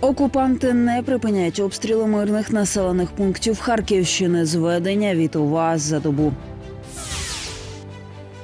Окупанти не припиняють обстріли мирних населених пунктів Харківщини. Зведення від УВА за добу.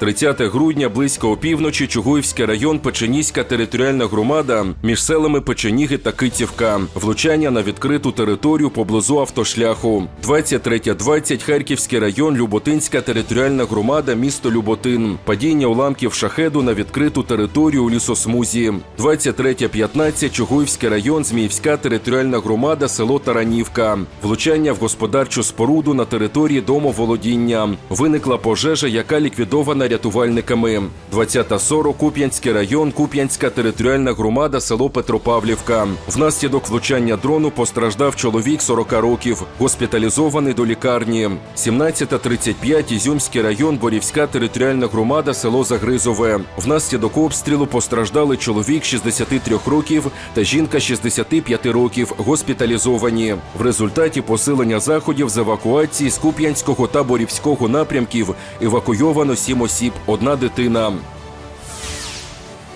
30 грудня близько опівночі Чугуївський район Печеніська територіальна громада між селами Печеніги та Китівка. Влучання на відкриту територію поблизу автошляху. 23.20 Харківський район Люботинська територіальна громада місто Люботин. Падіння уламків шахеду на відкриту територію у лісосмузі. 23.15 Чугуївський район Зміївська територіальна громада село Таранівка. Влучання в господарчу споруду на території домоволодіння. Виникла пожежа, яка ліквідована рятувальниками. 20.40 Куп'янський район, Куп'янська територіальна громада, село Петропавлівка. Внаслідок влучання дрону постраждав чоловік 40 років, госпіталізований до лікарні. 17.35 Ізюмський район, Борівська територіальна громада, село Загризове. Внаслідок обстрілу постраждали чоловік 63 років та жінка 65 років, госпіталізовані. В результаті посилення заходів з евакуації з Куп'янського та Борівського напрямків евакуйовано 7 осіб, одна дитина.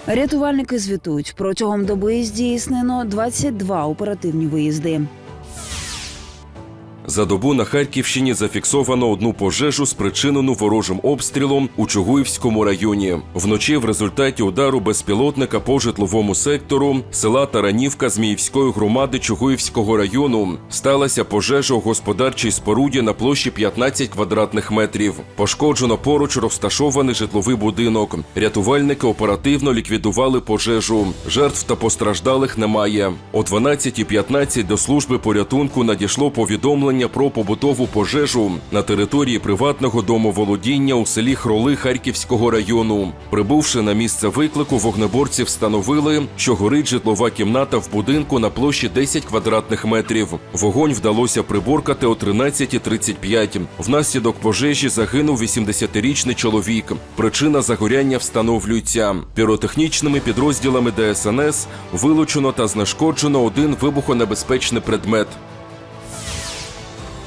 Рятувальники звітують протягом доби здійснено 22 оперативні виїзди. За добу на Харківщині зафіксовано одну пожежу, спричинену ворожим обстрілом у Чугуївському районі. Вночі в результаті удару безпілотника по житловому сектору села Таранівка Зміївської громади Чугуївського району сталася пожежа у господарчій споруді на площі 15 квадратних метрів. Пошкоджено поруч розташований житловий будинок. Рятувальники оперативно ліквідували пожежу. Жертв та постраждалих немає. О 12.15 до служби порятунку надійшло повідомлення про побутову пожежу на території приватного домоволодіння у селі Хроли Харківського району. Прибувши на місце виклику, вогнеборці встановили, що горить житлова кімната в будинку на площі 10 квадратних метрів. Вогонь вдалося приборкати о 13.35. Внаслідок пожежі загинув 80-річний чоловік. Причина загоряння встановлюється. Піротехнічними підрозділами ДСНС вилучено та знешкоджено один вибухонебезпечний предмет.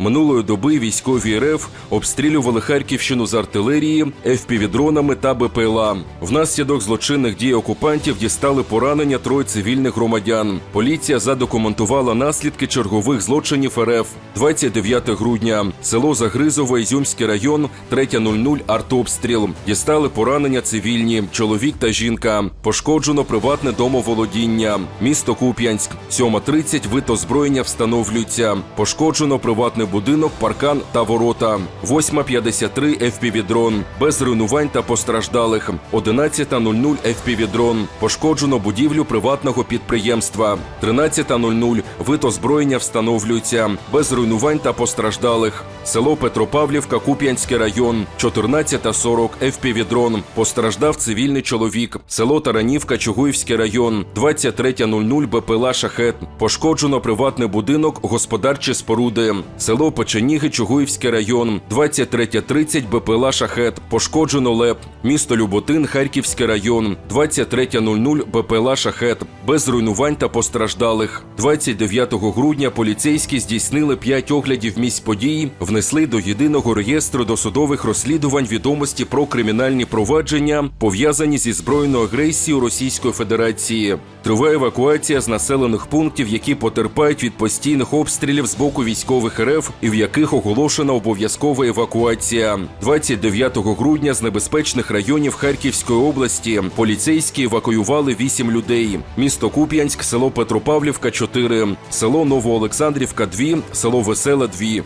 Минулої доби військові РФ обстрілювали Харківщину з артилерії, ФПВ-дронами та БПЛА. Внаслідок злочинних дій окупантів дістали поранення троє цивільних громадян. Поліція задокументувала наслідки чергових злочинів РФ. 29 грудня. Село Загризове, Ізюмський район, 3.00 артобстріл. Дістали поранення цивільні, чоловік та жінка. Пошкоджено приватне домоволодіння. Місто Куп'янськ. 7.30 вид озброєння встановлюється. Пошкоджено приватний будинок, паркан та ворота. 8.53 FPV-дрон. Без руйнувань та постраждалих. 11.00 FPV-дрон. Пошкоджено будівлю приватного підприємства. 13.00 вид озброєння встановлюється. Без руйнувань та постраждалих. Село Петропавлівка, Куп'янський район. 14.40 FPV-дрон. Постраждав цивільний чоловік. Село Таранівка, Чугуївський район. 23.00 БПЛА Шахет. Пошкоджено приватний будинок, господарчі споруди. Село Печеніги, Чугуївський район. 23.30 БПЛА Шахет. Пошкоджено ЛЕП. Місто Люботин, Харківський район. 23.00 БПЛА Шахет. Без руйнувань та постраждалих. 29 грудня поліцейські здійснили 5 оглядів місць події, внесли до єдиного реєстру досудових розслідувань відомості про кримінальні провадження, пов'язані зі збройною агресією Російської Федерації. Триває евакуація з населених пунктів, які потерпають від постійних обстрілів з боку військових РФ і в яких оголошена обов'язкова евакуація. 29 грудня з небезпечних районів Харківської області поліцейські евакуювали 8 людей. Місто Куп'янськ, село Петропавлівка 4, село Новоолександрівка 2, село Веселе 2.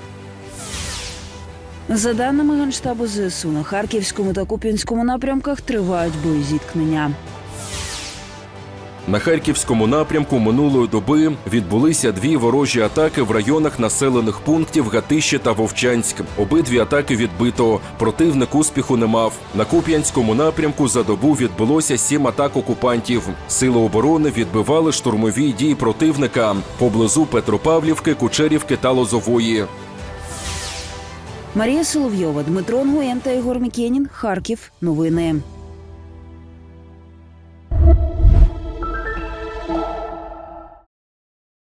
За даними Генштабу ЗСУ, на Харківському та Куп'янському напрямках тривають боєзіткнення. На харківському напрямку минулої доби відбулися дві ворожі атаки в районах населених пунктів Гатище та Вовчанськ. Обидві атаки відбито. Противник успіху не мав. На Куп'янському напрямку за добу відбулося сім атак окупантів. Сили оборони відбивали штурмові дії противника поблизу Петропавлівки, Кучерівки та Лозової. Марія Соловйова, Дмитро Нгоєн та Ігор Мікенін. Харків. Новини.